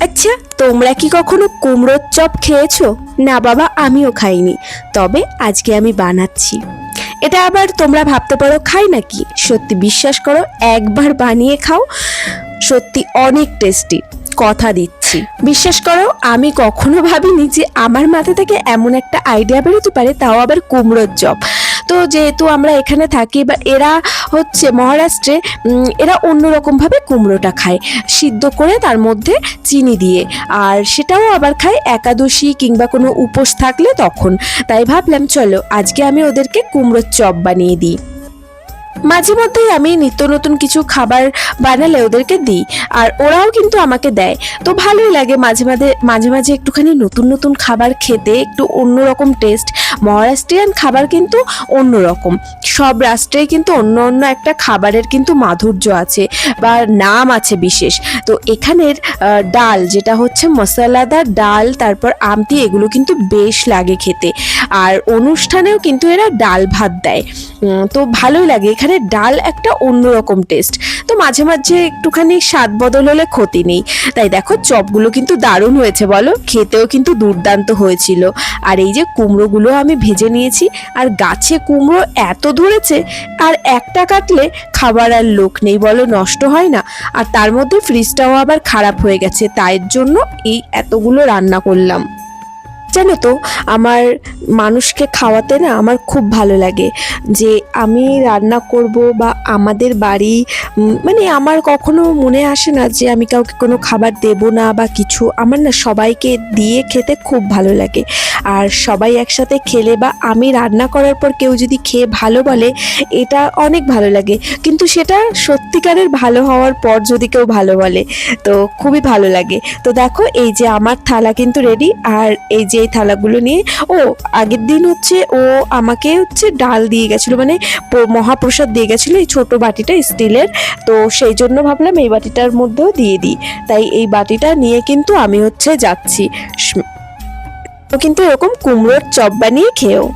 আচ্ছা তোমরা কি কখনো কুমড়োর চপ খেয়েছো? না বাবা, আমিও খাইনি। তবে আজকে আমি বানাচ্ছি। এটা আবার তোমরা ভাবতে পারো, খাই নাকি? সত্যি বিশ্বাস করো, একবার বানিয়ে খাও, সত্যি অনেক টেস্টি কথা দিচ্ছি। বিশ্বাস করো, আমি কখনো ভাবিনি যে আমার মাথা থেকে এমন একটা আইডিয়া বেরোতে পারে, তাও আবার কুমড়োর চপ। তো যেহেতু আমরা এখানে থাকি বা এরা হচ্ছে মহারাষ্ট্রে এরা অন্যরকমভাবে কুমড়োটা খায়। সিদ্ধ করে তার মধ্যে চিনি দিয়ে, আর সেটাও আবার খায় একাদশী কিংবা কোনো উপোস থাকলে তখন। তাই ভাবলাম, চলো, আজকে আমি ওদেরকে কুমড়োর চপ বানিয়ে দিই। মাঝে মধ্যেই আমি নিত্য নতুন কিছু খাবার বানালে ওদেরকে দিই, আর ওরাও কিন্তু আমাকে দেয়। তো ভালোই লাগে মাঝে মাঝে মাঝে মাঝে একটুখানি নতুন নতুন খাবার খেতে, একটু অন্যরকম টেস্ট মহারাষ্ট্রিয়ান খাবার কিন্তু অন্যরকম। সব রাষ্ট্রেই কিন্তু অন্য অন্য একটা খাবারের কিন্তু মাধুর্য আছে, বা নাম আছে বিশেষ। তো এখানের ডাল, যেটা হচ্ছে মশলাদার ডাল, তারপর আমতি এগুলো কিন্তু বেশ লাগে খেতে। আর অনুষ্ঠানেও কিন্তু এরা ডাল ভাত দেয়। তো ভালোই লাগে এখানে ডাল একটা অন্যরকম টেস্ট তো মাঝে মাঝে একটুখানি স্বাদ বদল হলে ক্ষতি নেই। তাই দেখো চপগুলো কিন্তু দারুণ হয়েছে বলো, খেতেও কিন্তু দুর্দান্ত হয়েছিল। আর এই যে কুমড়োগুলো আমি ভেজে নিয়েছি, আর গাছে কুমড়ো এত ধরেছে, আর একটা কাটলে খাবার আর লোক নেই বলো, নষ্ট হয় না। আর তার মধ্যে ফ্রিজটাও আবার খারাপ হয়ে গেছে, তাই জন্য এই এতগুলো রান্না করলাম। জানো তো, আমার মানুষকে খাওয়াতে না আমার খুব ভালো লাগে যে আমি রান্না করব বা আমাদের বাড়ি মানে আমার কখনো মনে আসে না যে আমি কাউকে কোনো খাবার দেব না বা কিছু। আমার না সবাইকে দিয়ে খেতে খুব ভালো লাগে। আর সবাই একসাথে খেলে বা আমি রান্না করার পর কেউ যদি খেয়ে ভালো বলে, এটা অনেক ভালো লাগে। কিন্তু সেটা সত্যিকারের ভালো হওয়ার পর যদি কেউ ভালো বলে, তো খুবই ভালো লাগে। তো দেখো, এই যে আমার থালা কিন্তু রেডি আর এই যে এই থালাগুলো নিয়ে, ও আগের দিন হচ্ছে ও আমাকে হচ্ছে ডাল দিয়ে গেছিল। মানে মহাপ্রসাদ দিয়ে গেছিল এই ছোট বাটিটা স্টিলের। তো সেই জন্য ভাবলাম এই বাটিটার মধ্যেও দিয়ে দিই। তাই এই বাটিটা নিয়ে কিন্তু আমি হচ্ছে যাচ্ছি। তো কিন্তু এরকম কুমড়োর চপ বানিয়ে খেয়েও।